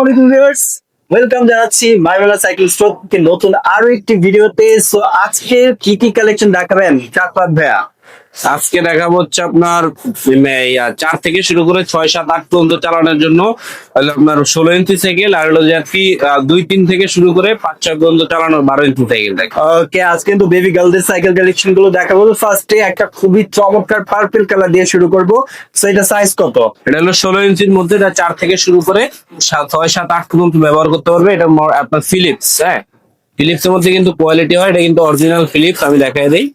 আলাইকুম viewers welcome জানাচ্ছি মাইমেলা cycle store নতুন আরও একটি ভিডিওতে সো আজকে কি কি কালেকশন দেখাবেন? চাকপাত ভাইয়া। আজকে দেখাবো হচ্ছে আপনার চার থেকে শুরু করে ছয় সাত আট পর্যন্ত চালানোর জন্য আপনার ষোলো ইঞ্চি সাইকেল আর হলো যে কি দুই তিন থেকে শুরু করে পাঁচ ছয় পর্যন্ত চালানোর বারো ইঞ্চি সাইকেল দেখ ওকে আজকে কিন্তু বেবি গার্লদের সাইকেল কালেকশনগুলো দেখাবো। ফার্স্টে একটা খুবই চমৎকার পার্পল কালার দিয়ে শুরু করব। সেটা সাইজ কত? এটা হলো ষোলো ইঞ্চির মধ্যে এটা চার থেকে শুরু করে ছয় সাত আট পর্যন্ত ব্যবহার করতে পারবে। এটা আপনার ফিলিপস হ্যাঁ? ফিলিপস এর মধ্যে কিন্তু কোয়ালিটি হয় এটা কিন্তু অরিজিনাল ফিলিপস আমি দেখাই দিই।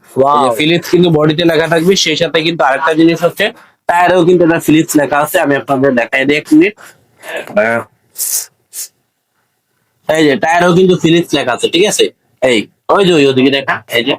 ফিলিপস কিন্তু বডিতে লেখা থাকবে সেই সাথে কিন্তু আরেকটা জিনিস হচ্ছে টায়ারেও কিন্তু এটা ফিলিপস লেখা আছে আমি আপনাদের দেখাই দিই এক মিনিট এই যে টায়ারেও কিন্তু ফিলিপস লেখা আছে ঠিক আছে? এই ওই যে ওই ওদিকে দেখা এই যে।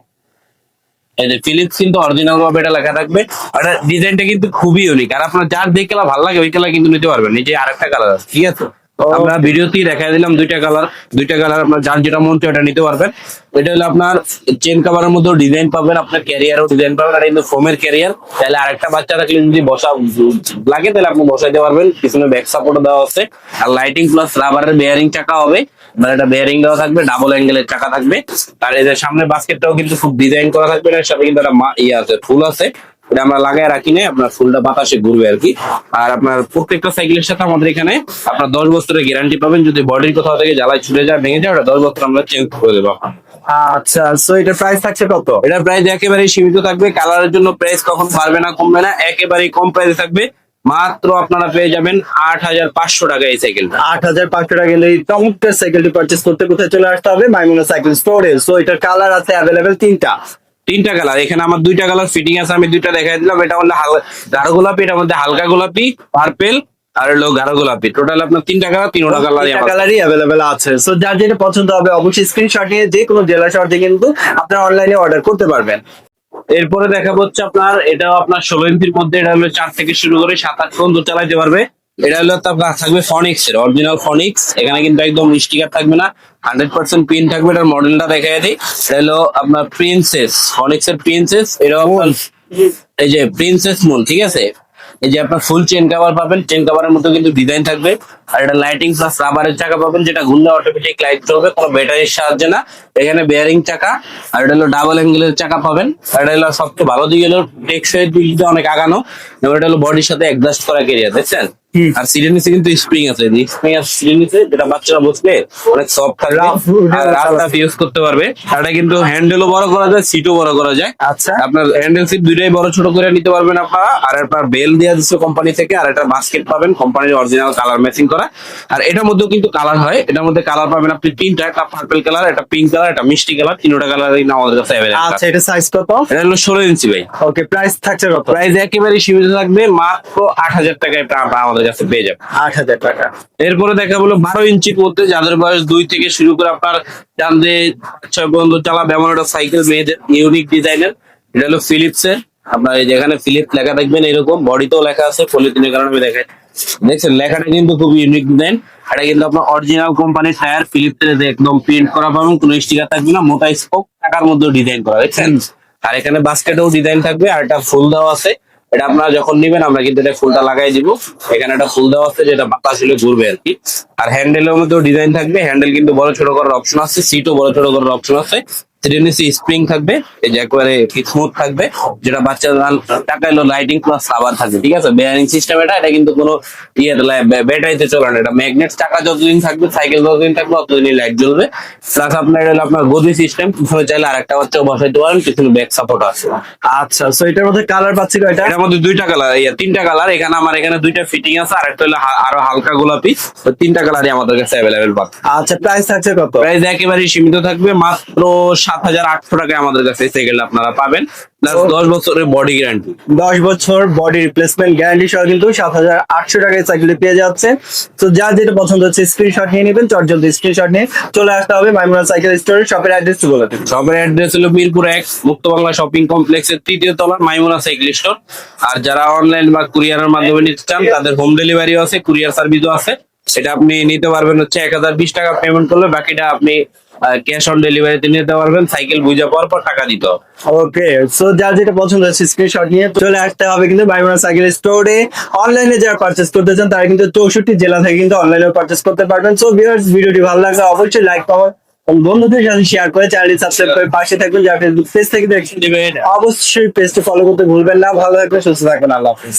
এই যে ফিলিপস কিন্তু অরিজিনাল ভাবে এটা লেখা থাকবে আর ডিজাইনটা কিন্তু খুবই ইউনিক আর আপনার যার কালার ভালো লাগে ওই কালার কিন্তু নিতে পারবেন এই যে আরেকটা কালার আছে ঠিক আছে? আমরা ভিডিওতেই দেখা দিলাম দুইটা কালার দুইটা কালার আপনার যার যেটা মন চায় ওটা নিতে পারবেন। এটা হলো আপনার চেন কাভারের মধ্যে ডিজাইন পাবেন আপনার ক্যারিয়ারও ডিজাইন পাবেন আর কিন্তু ফোমের ক্যারিয়ার তাহলে আরেকটা বাচ্চা রাখলে যদি বসা লাগে তাহলে আপনি বসাইতে পারবেন। পিছনে ব্যাক সাপোর্ট দেওয়া আছে। আর লাইটিং প্লাস রাবারের বেয়ারিং চাকা হবে। মানে এটা বেয়ারিং দেওয়া থাকবে ডাবল অ্যাঙ্গেলের চাকা থাকবে। আর এই যে সামনে বাস্কেটটাও কিন্তু খুব ডিজাইন করা থাকবে এর সাথে কিন্তু একটা মা- ইয়ে আছে ফুল আছে। এটা আমরা লাগায় রাখি না আপনার ফুলটা বাতাসে ঘুরবে আর কি। আর আপনার প্রত্যেকটা সাইকেলের সাথে আমাদের এখানে আপনার দশ বছরের গ্যারান্টি পাবেন যদি বডির কোথাও থেকে জ্বালায় ছুটে যায় ভেঙে যায় ওটা দশ বছর আমরা চেঞ্জ করে দেবো। আচ্ছা সো প্রাইস থাকছে কত? প্রাইস একেবারেই সীমিত থাকবে কালারের জন্য প্রাইস কখন বাড়বে না কমবে না একেবারেই কম প্রাইসে থাকবে। মাত্র আপনারা পেয়ে যাবেন আট হাজার পাঁচশো টাকা এই সাইকেলটা আট হাজার পাঁচশো টাকা এই চমৎকার সাইকেলটি পারচেস করতে কোথায় চলে আসতে হবে? মাইমুনা সাইকেল স্টোরে সো এটার কালার আছে অ্যাভেলেবেল তিনটা। তিনটা কালার এখানে আমার দুইটা কালার ফিটিং আছে আমি দুইটা দেখাই দিলাম। এটা হলো গাঢ় গোলাপি এটার মধ্যে হালকা গোলাপি পার্পেল আর হলো গাঢ় গোলাপি। টোটাল আপনার তিনটা কালার তিনটা কালারই কালারই অ্যাভেলেবেল আছে। সো যার যেটা পছন্দ হবে অবশ্যই স্ক্রিনশট নিয়ে যে কোনো জেলা শহর কিন্তু আপনারা অনলাইনে অর্ডার করতে পারবেন। এরপরে দেখা হচ্ছে আপনার এটাও আপনার ষোলো ইঞ্চির মধ্যে এটা হলো চার থেকে শুরু করে সাত আট পর্যন্ত চালাতে পারবে। এটা হলো আপনার থাকবে ফনিক্স এর অরিজিনাল ফনিক্স এখানে কিন্তু একদম স্টিকার থাকবে না হান্ড্রেড পার্সেন্ট পিন থাকবে এটার মডেলটা দেখা দিই। এটা হলো আপনার প্রিন্সেস ফনিক্স এর প্রিন্সেস আপনার এই যে প্রিন্সেস মূল ঠিক আছে? এই যে আপনার ফুল চেন কাভার পাবেন চেন কাভারের মধ্যে কিন্তু ডিজাইন থাকবে। আর এটা লাইটিং প্লাস রাবারের চাকা পাবেন যেটা ঘুরলে অটোমেটিক লাইট চলবে কোনো ব্যাটারির সাহায্যে না। এখানে বেয়ারিং চাকা আর এটা হলো ডাবল অ্যাঙ্গেলের চাকা পাবেন। আর এটা হলো সবচেয়ে ভালো দিক হলো টেক্সটাইল দিক দিয়ে অনেক আগানো। এবং এটা হলো বডির সাথে অ্যাডজাস্ট করা কেরিয়ার দেখছেন। আর সিটের নিচে কিন্তু স্প্রিং আছে স্প্রিং সিটের নিচে যেটা বাচ্চারা বসলে অনেক সফট থাকবে আর রাস্তা ইউজ করতে পারবে। আর এটা কিন্তু হ্যান্ডেলও বড় করা যায় সিটও বড় করা যায়। আচ্ছা। আপনার হ্যান্ডেল সিট দুইটাই বড় ছোট করে নিতে পারবেন আপনারা। আর বেল দেওয়া দিচ্ছে কোম্পানি থেকে আর বাস্কেট পাবেন কোম্পানির অরিজিনাল কালার ম্যাচিং করা। আর এটার মধ্যেও কিন্তু কালার হয়। এটার মধ্যে কালার পাবেন আপনি তিনটা একটা পার্পল কালার একটা পিঙ্ক কালার একটা মিষ্টি কালার তিনটা কালার আমাদের কাছে আচ্ছা এটা সাইজ কত? এটা হলো ষোলো ইঞ্চি ভাই। ওকে প্রাইস থাকছে কত? প্রাইস একেবারে সীমিত থাকবে মাত্র আট হাজার টাকায় আপনারা আমাদের কাছে পেয়ে যাবেন আট হাজার টাকা। এরপরে দেখা বলো বারো ইঞ্চির মধ্যে যাদের বয়স দুই থেকে শুরু করে আপনার যে ছয় পর্যন্ত চালাবে এমন একটা সাইকেল মেয়েদের ইউনিক ডিজাইনের এটা হলো ফিলিপস এর আপনার যেখানে ফিলিপস লেখা দেখবেন এরকম বডিতেও লেখা আছে পলিথিনের কারণে আমি দেখাই দেখছেন লেখাটা কিন্তু খুব ইউনিক ডিজাইন এটা কিন্তু আপনার অরিজিনাল কোম্পানির টায়ার ফিলিপস এর একদম প্রিন্ট করা পাবেন কোনো স্টিকার থাকবে না মোটা স্পোক টাকার মধ্যে ডিজাইন করা দেখছেন? আর এখানে বাস্কেটেও ডিজাইন থাকবে আর একটা ফুল দেওয়া আছে। এটা আপনারা যখন নিবেন, আমরা কিন্তু এটা ফুলটা লাগাই দিব। এখানে একটা ফুল দেওয়া আছে, যেটা বাতাস হলে ঘুরবে আর কি। আর হ্যান্ডেলের মধ্যেও ডিজাইন থাকবে। হ্যান্ডেল কিন্তু বড় ছোট করার অপশন আছে সিটও বড় ছোট করার অপশন আছে। নিচে স্প্রিং থাকবে এই যে একবারে স্মুথ থাকবে যেটা বাচ্চা টাকা এলো লাইটিং প্লাস সাবার থাকবে ঠিক আছে? বেয়ারিং সিস্টেম এটা এটা কিন্তু কোনো ইয়ে ব্যাটারিতে চলে না এটা ম্যাগনেট টাকা যতদিন থাকবে সাইকেল যতদিন থাকবে ততদিনই লাইট জ্বলবে। প্লাস আপনার এটা আপনার গদি সিস্টেম পিছনে চাইলে আরেকটা বসাইতে পারেন পিছনে ব্যাক সাপোর্ট আছে। আচ্ছা সো এটার মধ্যে কালার পাচ্ছি কয়টা? এটার মধ্যে দুইটা কালার তিনটা কালার এখানে আমার এখানে দুইটা ফিটিং আছে আর একটা হলো আরও হালকা গোলাপি তো তিনটা কালারই আমাদের কাছে অ্যাভেলেবেল পাবেন আচ্ছা প্রাইস থাকছে কত? প্রাইস একেবারেই সীমিত থাকবে মাত্র সাত হাজার আটশো টাকায় আমাদের কাছে এই সাইকেল আপনারা পাবেন প্লাস দশ বছরের বডি গ্যারান্টি দশ বছর বডি রিপ্লেসমেন্ট গ্যারান্টি সহ কিন্তু সাত হাজার আটশো টাকায় সাইকেলটি পেয়ে যাচ্ছে। তো যার যেটা পছন্দ হচ্ছে স্ক্রিনশট নিয়ে নেবেন চট জলদি স্ক্রিনশট নিয়ে চলে আসতে হবে মাইমুনা সাইকেল স্টোরের শপের অ্যাড্রেস বলে দেবেন শপের অ্যাড্রেস হলো মিরপুর এক মুক্ত বাংলা শপিং কমপ্লেক্সের তৃতীয় তলা মাইমুনা সাইকেল স্টোর আর যারা অনলাইন বা কুরিয়ারের মাধ্যমে নিতে চান তাদের হোম ডেলিভারিও আছে কুরিয়ার সার্ভিসও আছে। এটা আপনি নিতে পারবেন হচ্ছে এক হাজার বিশ টাকা পেমেন্ট করলে বাকিটা আপনি ক্যাশ অন ডেলিভারিতে নিতে পারবেন সাইকেল বুঝে পাওয়ার পর টাকা দিতে হবে। ওকে সো যার যেটা পছন্দ হচ্ছে স্ক্রিনশট নিয়ে চলে আসতে হবে কিন্তু বাইমোনা সাইকেল স্টোরে অনলাইনে যারা পারচেস করতে চান, তারা কিন্তু চৌষট্টি জেলা থেকে কিন্তু অনলাইনে পারচেস করতে পারবেন। সো ভিউয়ার্স ভিডিওটি ভালো লাগলে অবশ্যই লাইক এবং বন্ধুদের সাথে শেয়ার করে চ্যানেলটি সাবস্ক্রাইব করে পাশে থাকবেন যারা ফেসবুক পেজ থেকে দেখছেন অবশ্যই পেজটি ফলো করতে ভুলবেন না। ভালো থাকবেন, সুস্থ থাকবেন, আল্লাহ হাফিজ।